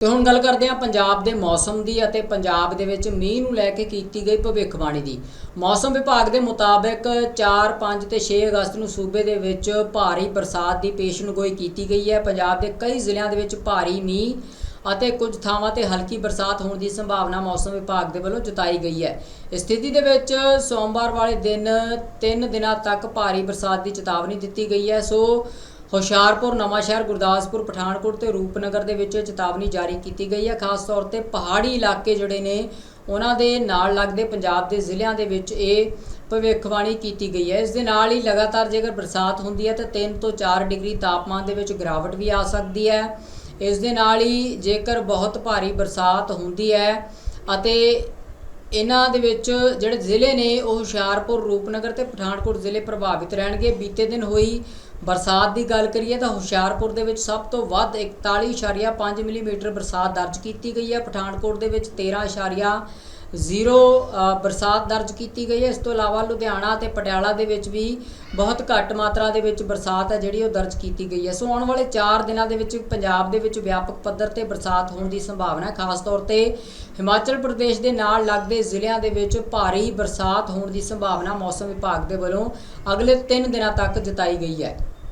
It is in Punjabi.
ਤੇ ਹੁਣ ਗੱਲ ਕਰਦੇ ਹਾਂ ਪੰਜਾਬ ਦੇ ਮੌਸਮ ਦੀ ਅਤੇ ਪੰਜਾਬ ਦੇ ਵਿੱਚ ਮੀਂਹ ਨੂੰ ਲੈ ਕੇ ਕੀਤੀ ਗਈ ਭਵਿੱਖਬਾਣੀ ਦੀ। ਮੌਸਮ ਵਿਭਾਗ ਦੇ ਮੁਤਾਬਕ 4, 5 ਤੇ 6 ਅਗਸਤ ਨੂੰ ਸੂਬੇ ਦੇ ਵਿੱਚ ਭਾਰੀ ਬਰਸਾਤ ਦੀ ਪੇਸ਼ਨਗੋਈ ਕੀਤੀ ਗਈ ਹੈ। ਪੰਜਾਬ ਦੇ ਕਈ ਜ਼ਿਲ੍ਹਿਆਂ ਦੇ ਵਿੱਚ ਭਾਰੀ ਮੀਂਹ ਅਤੇ ਕੁਝ ਥਾਵਾਂ ਤੇ ਹਲਕੀ ਬਰਸਾਤ ਹੋਣ ਦੀ ਸੰਭਾਵਨਾ ਮੌਸਮ ਵਿਭਾਗ ਦੇ ਵੱਲੋਂ ਜਤਾਈ ਗਈ ਹੈ। ਸਥਿਤੀ ਦੇ ਵਿੱਚ ਸੋਮਵਾਰ ਵਾਲੇ ਦਿਨ 3 ਦਿਨਾਂ ਤੱਕ ਭਾਰੀ ਬਰਸਾਤ ਦੀ ਚੇਤਾਵਨੀ ਦਿੱਤੀ ਗਈ ਹੈ। ਸੋ ਹੁਸ਼ਿਆਰਪੁਰ ਨਵਾਂਸ਼ਹਿਰ ਗੁਰਦਾਸਪੁਰ, ਪਠਾਨਕੋਟ ਤੇ ਰੂਪਨਗਰ ਦੇ ਵਿੱਚ ਚੇਤਾਵਨੀ ਜਾਰੀ ਕੀਤੀ ਗਈ ਹੈ। ਖਾਸ ਤੌਰ ਤੇ ਪਹਾੜੀ ਇਲਾਕੇ ਜਿਹੜੇ ਨੇ, ਉਹਨਾਂ ਦੇ ਨਾਲ ਲੱਗਦੇ ਪੰਜਾਬ ਦੇ ਜ਼ਿਲ੍ਹਿਆਂ ਦੇ ਵਿੱਚ ਇਹ ਭਵਿੱਖਬਾਣੀ ਕੀਤੀ ਗਈ ਹੈ। ਇਸ ਦੇ ਨਾਲ ਹੀ ਲਗਾਤਾਰ ਜੇਕਰ ਬਰਸਾਤ ਹੁੰਦੀ ਹੈ ਤਾਂ 3 ਤੋਂ 4 ਡਿਗਰੀ ਤਾਪਮਾਨ ਦੇ ਵਿੱਚ ਗਿਰਾਵਟ ਵੀ ਆ ਸਕਦੀ ਹੈ। ਇਸ ਦੇ ਨਾਲ ਹੀ ਜੇਕਰ ਬਹੁਤ ਭਾਰੀ ਬਰਸਾਤ ਹੁੰਦੀ ਹੈ ਅਤੇ ਇਹਨਾਂ ਦੇ ਵਿੱਚ ਜਿਹੜੇ ਜ਼ਿਲ੍ਹੇ ਨੇ, ਉਹ ਹੁਸ਼ਿਆਰਪੁਰ, ਰੂਪਨਗਰ ਤੇ ਪਠਾਨਕੋਟ ਜ਼ਿਲ੍ਹੇ ਪ੍ਰਭਾਵਿਤ ਰਹਿਣਗੇ। ਬੀਤੇ ਦਿਨ ਹੋਈ ਬਰਸਾਤ ਦੀ ਗੱਲ ਕਰੀਏ ਤਾਂ ਹੁਸ਼ਿਆਰਪੁਰ ਦੇ ਵਿੱਚ ਸਭ ਤੋਂ ਵੱਧ 41.5 ਮਿਲੀਮੀਟਰ ਬਰਸਾਤ ਦਰਜ ਕੀਤੀ ਗਈ ਹੈ। ਪਠਾਨਕੋਟ ਦੇ ਵਿੱਚ 13.0 ਅ, ਬਰਸਾਤ ਦਰਜ ਕੀਤੀ ਗਈ ਹੈ। ਇਸ ਤੋਂ ਇਲਾਵਾ ਲੁਧਿਆਣਾ ਤੇ ਪਟਿਆਲਾ ਦੇ ਵਿੱਚ ਵੀ ਬਹੁਤ ਘੱਟ ਮਾਤਰਾ ਦੇ ਵਿੱਚ ਬਰਸਾਤ ਹੈ ਜਿਹੜੀ ਉਹ ਦਰਜ ਕੀਤੀ ਗਈ ਹੈ। ਸੋ ਆਉਣ ਵਾਲੇ 4 ਦਿਨਾਂ ਦੇ ਵਿੱਚ ਪੰਜਾਬ ਦੇ ਵਿੱਚ ਵਿਆਪਕ ਪੱਧਰ ਤੇ ਬਰਸਾਤ ਹੋਣ ਦੀ ਸੰਭਾਵਨਾ ਹੈ। ਖਾਸ ਤੌਰ ਤੇ ਹਿਮਾਚਲ ਪ੍ਰਦੇਸ਼ ਦੇ ਨਾਲ ਲੱਗਦੇ ਜ਼ਿਲ੍ਹਿਆਂ ਦੇ ਵਿੱਚ ਭਾਰੀ ਬਰਸਾਤ ਹੋਣ ਦੀ ਸੰਭਾਵਨਾ ਮੌਸਮ ਵਿਭਾਗ ਦੇ ਵੱਲੋਂ ਅਗਲੇ 3 ਦਿਨਾਂ ਤੱਕ ਜਤਾਈ ਗਈ ਹੈ।